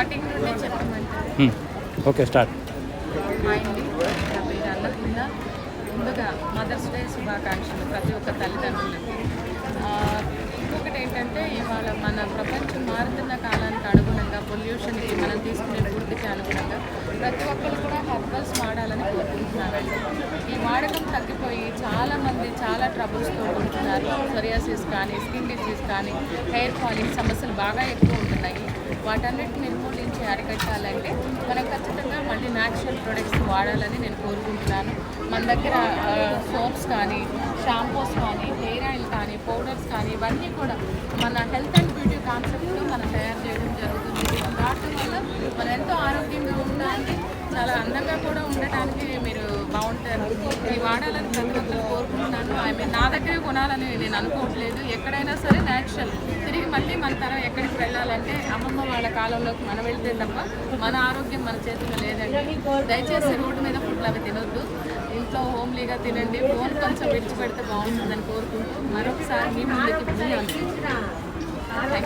Starting నుండి చెప్పమంటారు. Okay start. నా పేరు అన్నపూర్ణ ముందుగా మదర్స్ డే శుభాకాంక్షలు ప్రతి ఒక్క తల్లిదండ్రులకి. ఇంకొకటి ఏంటంటే ఇవాళ మన ప్రపంచం మారుతున్న కాలానికి అనుగుణంగా పొల్యూషన్కి మనం తీసుకునే ఫుడ్కి అనుగుణంగా ప్రతి ఒక్కరు కూడా హెర్బల్స్ వాడాలని కోరుకుంటున్నానండి ఈ వాడకం తగ్గిపోయి చాలామంది చాలా ట్రబుల్స్తో ఉంటున్నారు సొరియాసిస్ కానీ స్కిన్ డిసీజ్ కానీ హెయిర్ ఫాలింగ్ సమస్యలు బాగా ఎక్కువ ఉంటున్నాయి. వాటన్నిటిని నిర్మూలించి అరికట్టాలంటే మనం ఖచ్చితంగా మళ్ళీ న్యాచురల్ ప్రొడక్ట్స్ వాడాలని నేను కోరుకుంటున్నాను. మన దగ్గర సోప్స్ కానీ షాంపూస్ కానీ హెయిర్ ఆయిల్ కానీ పౌడర్స్ కానీ ఇవన్నీ కూడా మన హెల్త్ అండ్ బ్యూటీ కాన్సెప్ట్లో మనం తయారు చేయడం జరుగుతుంది. ఇవి వాడటం వల్ల మనం ఎంతో ఆరోగ్యంగా ఉండడానికి చాలా అందంగా కూడా ఉండటానికి మీరు బాగుంటారు. ఇది వాడాలని ప్రతి ఒక్కరు కోరుకుంటున్నాను. ఐ మీన్ నా దగ్గరే కొనాలని నేను అనుకోవట్లేదు. ఎక్కడైనా సరే న్యాచురల్ మళ్ళీ మన తరం ఎక్కడికి వెళ్ళాలంటే అమ్మమ్మ వాళ్ళ కాలంలోకి మనం వెళ్తే తప్ప మన ఆరోగ్యం మన చేతిలో లేదండి. దయచేసి రోడ్డు మీద ఫుడ్లు అవి తినొద్దు. ఇంట్లో హోమ్లీగా తినండి. ఫోన్ కొంచెం విడిచిపెడితే బాగుంటుందని కోరుకుంటూ మరొకసారి మీ ముందుకి